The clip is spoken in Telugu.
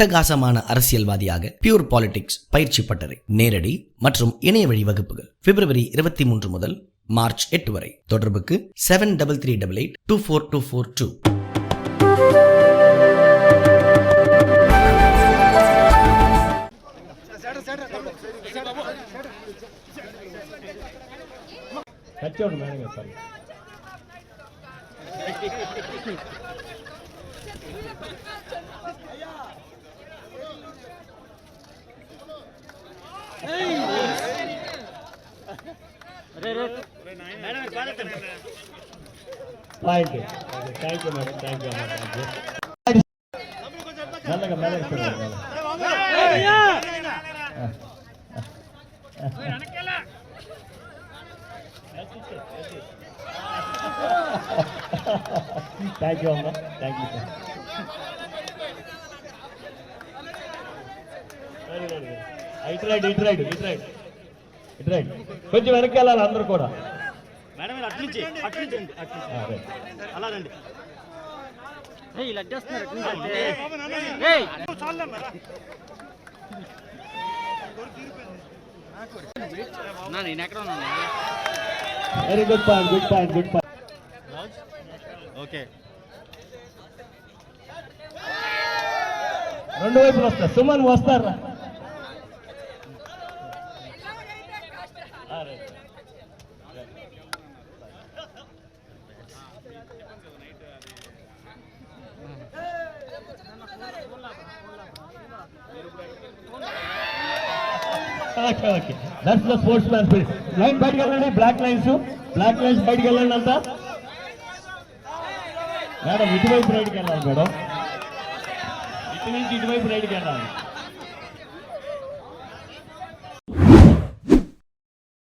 அட்டகாசமான அரசியல்வாதியாக பியூர் பாலிடிக்ஸ் பயிற்சி பட்டறை நேரடி மற்றும் இணைய வழி வகுப்புகள் பிப்ரவரி இருபத்தி மூன்று முதல் மார்ச் எட்டு வரை தொடர்புக்கு seven double three double eight two four two four two Thank you. Thank you thank you thank you మెల్లగా మెల్లగా థ్యాంక్ యూ అమ్మా thank you sir very very ఇటు రైట్ ఇటు రైట్ ఇటు రైట్ ఇటు రైట్. కొంచెం వెనక్కి వెళ్ళాలి అందరూ కూడా. మేడం మీరు. అలా రండి ఇలా అడ్డేస్తున్నారు నేను ఎక్కడ ఉన్నాను? Very good point good point good point okay. రెండు వైపులు వస్తారు సుమన్ వస్తారా? Okay okay. That's the sportsman spirit line బయటకు వెళ్ళండి. బ్లాక్ లైన్స్ బ్లాక్ లైన్స్ బయటకు వెళ్ళండి అంతా. మేడం ఇటువైపు రైడ్కి వెళ్ళాలి మేడం ఇటు నుంచి ఇటువైపు రైడ్కి వెళ్ళాలి.